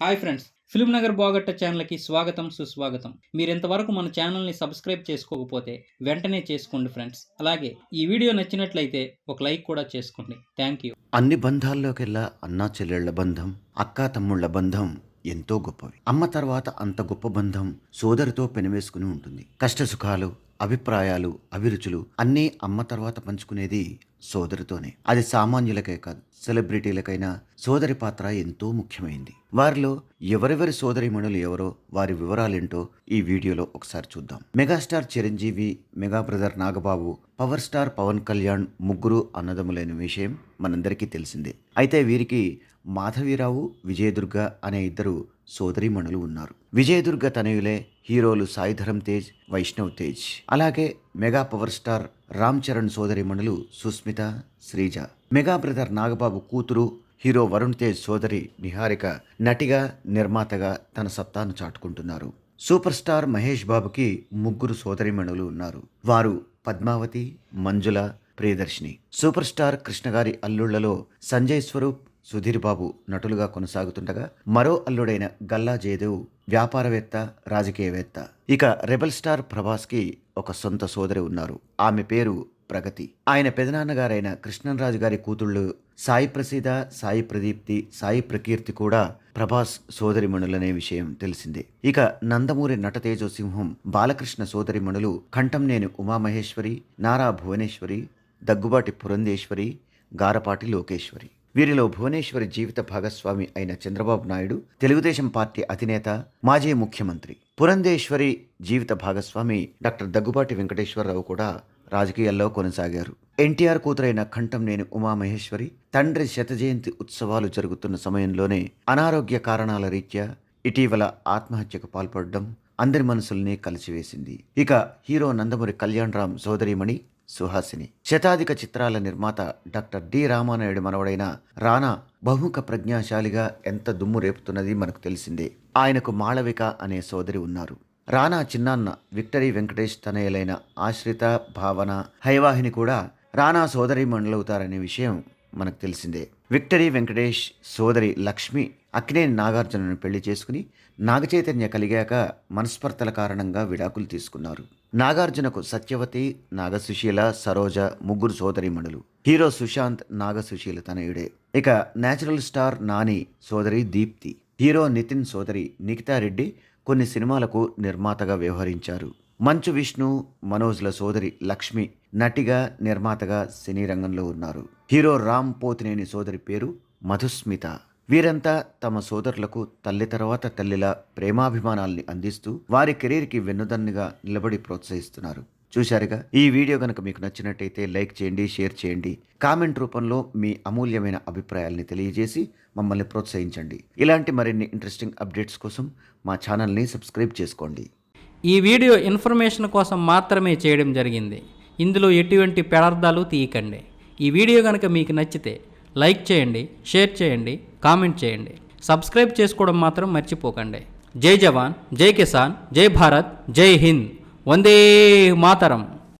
Hi friends film Nagar బాగట్ట ఛానల్కి స్వాగతం సుస్వాగతం. మీరు ఇంతవరకు మన ఛానల్ని సబ్స్క్రైబ్ చేసుకోకపోతే వెంటనే చేసుకోండి ఫ్రెండ్స్. అలాగే ఈ వీడియో నచ్చినట్లయితే ఒక లైక్ కూడా చేసుకోండి. Thank you. అన్ని బంధాల్లోకెల్లా అన్నా చెల్లెళ్ళ బంధం అక్కా తమ్ముళ్ళ బంధం ఎంతో గొప్పవి. అమ్మ తర్వాత అంత గొప్ప బంధం సోదరితో పెనవేసుకుని ఉంటుంది. కష్టసుఖాలు అభిప్రాయాలు అభిరుచులు అన్నీ అమ్మ తర్వాత పంచుకునేది సోదరితోనే. అది సామాన్యులకే కాదు సెలబ్రిటీలకైనా సోదరి పాత్ర ఎంతో ముఖ్యమైంది. వారిలో ఎవరెవరి సోదరిమణులు ఎవరో వారి వివరాలేంటో ఈ వీడియోలో ఒకసారి చూద్దాం. Megastar Chiranjeevi mega brother Nagababu power star Pawan Kalyan ముగ్గురు అన్నదమ్ములైన విషయం మనందరికీ తెలిసిందే. అయితే వీరికి మాధవీరావు విజయదుర్గ అనే ఇద్దరు సోదరీమణులు ఉన్నారు. విజయదుర్గ తనయులే హీరోలు సాయిధరం తేజ్ వైష్ణవ్ తేజ్. అలాగే mega power star Ram Charan సోదరిమణులు సుస్మిత శ్రీజ. మెగా బ్రదర్ నాగబాబు కూతురు హీరో వరుణ్ తేజ్ సోదరి నిహారిక నటిగా నిర్మాతగా తన సత్తాను చాటుకుంటున్నారు. సూపర్ స్టార్ మహేష్ బాబుకి ముగ్గురు సోదరిమణులు ఉన్నారు. వారు పద్మావతి మంజుల ప్రియదర్శిని. సూపర్ స్టార్ కృష్ణగారి అల్లుళ్ళలో సంజయ్ స్వరూప్ సుధీర్ బాబు నటులుగా కొనసాగుతుండగా మరో అల్లుడైన గల్లా జయదేవ్ వ్యాపారవేత్త రాజకీయవేత్త. ఇక రెబల్ స్టార్ ప్రభాస్కి ఒక సొంత సోదరి ఉన్నారు. ఆమె పేరు ప్రగతి. ఆయన పెదనాన్నగారైన కృష్ణరాజు గారి కూతుళ్ళు సాయి ప్రసీద సాయి ప్రదీప్తి సాయి ప్రకీర్తి కూడా ప్రభాస్ సోదరిమణులనే విషయం తెలిసిందే. ఇక నందమూరి నటతేజోసింహం బాలకృష్ణ సోదరిమణులు కంఠంనేని ఉమామహేశ్వరి నారా భువనేశ్వరి దగ్గుబాటి పురంధేశ్వరి గారపాటి లోకేశ్వరి. వీరిలో భువనేశ్వరి జీవిత భాగస్వామి అయిన చంద్రబాబు నాయుడు తెలుగుదేశం పార్టీ అధినేత మాజీ ముఖ్యమంత్రి పురంధేశ్వరి జీవిత భాగస్వామి డాక్టర్ దగ్గుబాటి వెంకటేశ్వరరావు కూడా రాజకీయాల్లో కొనసాగారు. ఎన్టీఆర్ కూతురైన కంఠంనేని ఉమామహేశ్వరి తండ్రి శతజయంతి ఉత్సవాలు జరుగుతున్న సమయంలోనే అనారోగ్య కారణాల రీత్యా ఇటీవల ఆత్మహత్యకు పాల్పడడం అందరి మనసుల్ని కలిసివేసింది. ఇక హీరో నందమూరి కళ్యాణ్ రామ్ సోదరిమణి సుహాసిని. శతాధిక చిత్రాల నిర్మాత డాక్టర్ డి రామానాయుడు మనవడైన రానా బహుముఖ ప్రజ్ఞాశాలిగా ఎంత దుమ్ము రేపుతున్నది మనకు తెలిసిందే. ఆయనకు మాళవిక అనే సోదరి ఉన్నారు. రానా చిన్నాన్న విక్టరీ వెంకటేష్ తనయులైన ఆశ్రిత భావన హైవాహిని కూడా రానా సోదరి మండలవుతారనే విషయం మనకు తెలిసిందే. విక్టరీ వెంకటేష్ సోదరి లక్ష్మి అక్కినేని నాగార్జునను పెళ్ళి చేసుకుని నాగచైతన్య కలిగాక మనస్పర్తల కారణంగా విడాకులు తీసుకున్నారు. నాగార్జునకు సత్యవతి నాగసుశీల సరోజ ముగ్గురు సోదరిమణులు హీరో సుశాంత్ నాగసుశీల తనయుడే ఇక నేచురల్ స్టార్ నాని సోదరి దీప్తి. హీరో నితిన్ సోదరి నిఖితారెడ్డి కొన్ని సినిమాలకు నిర్మాతగా వ్యవహరించారు. మంచు విష్ణు మనోజ్ల సోదరి లక్ష్మి నటిగా నిర్మాతగా సినీ రంగంలో ఉన్నారు. హీరో రామ్ పోతినేని సోదరి పేరు మధుస్మిత. వీరంతా తమ సోదరులకు తల్లి తర్వాత తల్లిలా ప్రేమాభిమానాల్ని అందిస్తూ వారి కెరీర్కి వెన్నుదన్నుగా నిలబడి ప్రోత్సహిస్తున్నారు. చూశారుగా? ఈ వీడియో కనుక మీకు నచ్చినట్టయితే లైక్ చేయండి షేర్ చేయండి. కామెంట్ రూపంలో మీ అమూల్యమైన అభిప్రాయాల్ని తెలియజేసి మమ్మల్ని ప్రోత్సహించండి. ఇలాంటి మరిన్ని ఇంట్రెస్టింగ్ అప్డేట్స్ కోసం మా ఛానల్ని సబ్స్క్రైబ్ చేసుకోండి. ఈ వీడియో ఇన్ఫర్మేషన్ కోసం మాత్రమే చేయడం జరిగింది. ఇందులో ఎటువంటి పెడార్థాలు తీయకండి. ఈ వీడియో కనుక మీకు నచ్చితే లైక్ చేయండి షేర్ చేయండి కామెంట్ చేయండి. సబ్స్క్రైబ్ చేసుకోవడం మాత్రం మర్చిపోకండి. జై జవాన్ జై కిసాన్ జై భారత్ జై హింద్. వందే మాతరం.